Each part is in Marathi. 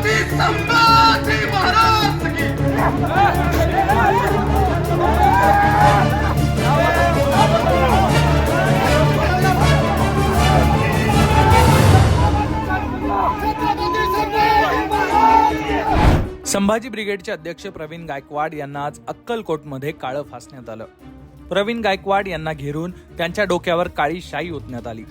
छत्रपती संभाजी महाराज की. संभाजी ब्रिगेडचे अध्यक्ष प्रवीण गायकवाड यांना आज अक्कलकोटमध्ये काळं फासण्यात आलं. प्रवीण गायकवाड यांना घेरून त्यांच्या डोक्यावर काळी शाई ओतण्यात आली.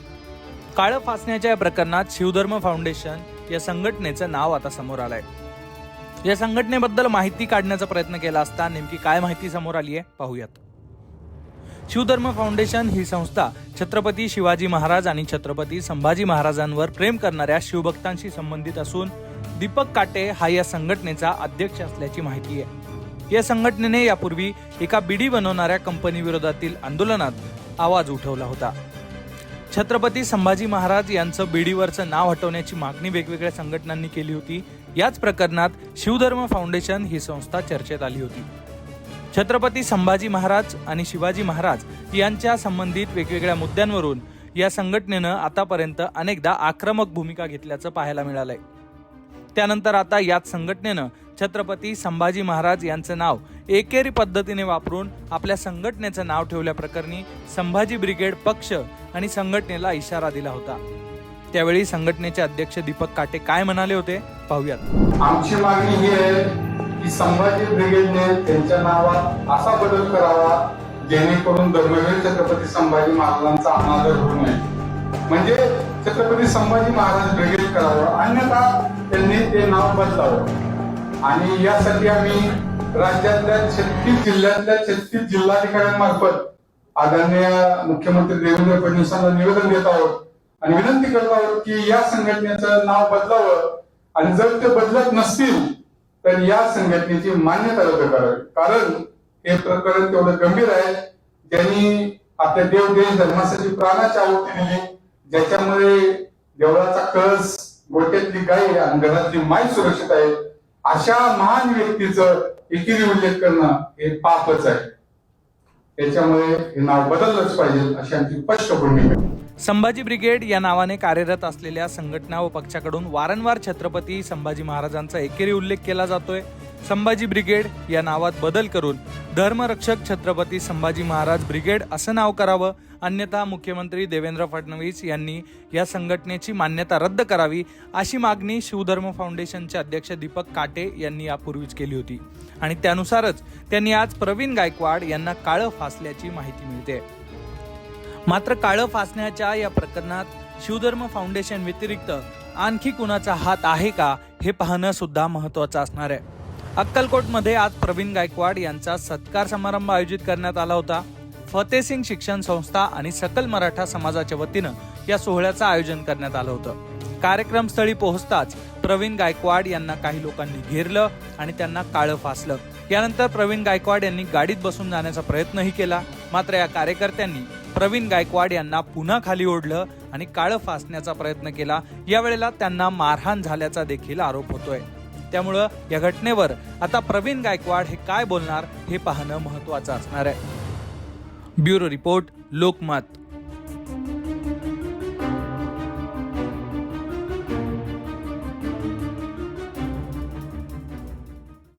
काळं फासण्याच्या या प्रकरणात शिवधर्म फाउंडेशन या संघटनेचं नाव आता समोर आलंय. या संघटनेबद्दल माहिती काढण्याचा प्रयत्न केला असता नेमकी काय माहिती समोर आली आहे पाहूयात. शिवधर्म फाउंडेशन ही संस्था छत्रपती शिवाजी महाराज आणि छत्रपती संभाजी महाराजांवर प्रेम करणाऱ्या शिवभक्तांशी संबंधित असून दीपक काटे हा या संघटनेचा अध्यक्ष असल्याची माहिती आहे. या संघटनेने यापूर्वी एका बिडी बनवणाऱ्या कंपनी विरोधातील आंदोलनात आवाज उठवला होता. छत्रपती संभाजी महाराज यांचं बीडीवरचं नाव हटवण्याची मागणी वेगवेगळ्या संघटनांनी केली होती. याच प्रकरणात शिवधर्म फाउंडेशन ही संस्था चर्चेत आली होती. छत्रपती संभाजी महाराज आणि शिवाजी महाराज यांच्या संबंधित वेगवेगळ्या मुद्द्यांवरून या संघटनेनं आतापर्यंत अनेकदा आक्रमक भूमिका घेतल्याचं पाहायला मिळालंय. त्यानंतर आता याच संघटनेनं छत्रपती संभाजी महाराज यांचं नाव एकेरी पद्धतीने वापरून आपल्या संघटनेचं नाव ठेवल्याप्रकरणी संभाजी ब्रिगेड पक्ष आणि संघटनेला इशारा दिला होता. त्यावेळी संघटनेचे अध्यक्ष दीपक काटे काय म्हणाले होते? पाहूयात. आमची मागणी ही आहे की संभाजी ब्रिगेडने त्यांच्या नावात असा बदल करावा जेणेकरून धर्मवीर छत्रपती संभाजी महाराजांचा अनादर होऊ नये. म्हणजे छत्रपती संभाजी महाराज ब्रिगेड करावं अन्यथा त्यांनी ते नाव बदलावं. आणि यासाठी आम्ही राज्यातल्या छत्तीस जिल्ह्यातल्या छत्तीस जिल्हाधिकाऱ्यांमार्फत आदरणीय मुख्यमंत्री देवेंद्र फडणवीसांना निवेदन देत आहोत आणि विनंती करत आहोत की या संघटनेचं नाव बदलावं आणि जर ते बदलत नसतील तर या संघटनेची मान्यता रद्द करावी. कारण हे प्रकरण तेवढं गंभीर आहे. ज्यांनी आपल्या देव देश धर्मासाठी प्राणाची आहुती दिली ज्याच्यामुळे देवळाचा कळस गोट्यातली गाय आणि घरातली माय सुरक्षित आहे अशा महान व्यक्तीचं एकेरी उल्लेख करणं हे पापच आहे. त्याच्यामुळे हे नाव बदललंच पाहिजे अशी आमची स्पष्ट भूमिका संभाजी ब्रिगेड या नावाने कार्यरत असलेल्या संघटना व पक्षाकडून वारंवार छत्रपती संभाजी महाराजांचा एकेरी उल्लेख केला जातोय. संभाजी ब्रिगेड या नावात बदल करून धर्मरक्षक छत्रपती संभाजी महाराज ब्रिगेड असं नाव करावं. अन्यथा मुख्यमंत्री देवेंद्र फडणवीस यांनी या संघटनेची मान्यता रद्द करावी अशी मागणी शिवधर्म फाउंडेशनचे अध्यक्ष दीपक काटे यांनी यापूर्वीच केली होती. आणि त्यानुसारच त्यांनी आज प्रवीण गायकवाड यांना काळं फासल्याची माहिती मिळते. मात्र काळं फासण्याच्या या प्रकरणात शिवधर्म फाउंडेशन व्यतिरिक्त आणखी कुणाचा हात आहे का हे पाहणं सुद्धा महत्वाचं असणार आहे. अक्कलकोटमध्ये आज प्रवीण गायकवाड यांचा सत्कार समारंभ आयोजित करण्यात आला होता. फतेसिंग शिक्षण संस्था आणि सकल मराठा समाजाच्या वतीनं या सोहळ्याचं आयोजन करण्यात आलं होतं. कार्यक्रमस्थळी पोहोचताच प्रवीण गायकवाड यांना काही लोकांनी घेरलं आणि त्यांना काळं फासलं. यानंतर प्रवीण गायकवाड यांनी गाडीत बसून जाण्याचा प्रयत्नही केला. मात्र या कार्यकर्त्यांनी प्रवीण गायकवाड यांना पुन्हा खाली ओढलं आणि काळं फासण्याचा प्रयत्न केला. यावेळेला त्यांना मारहाण झाल्याचा देखील आरोप होतोय. त्यामुळं या घटनेवर आता प्रवीण गायकवाड हे काय बोलणार हे पाहणं महत्वाचं असणार आहे. Bureau report Lokmat.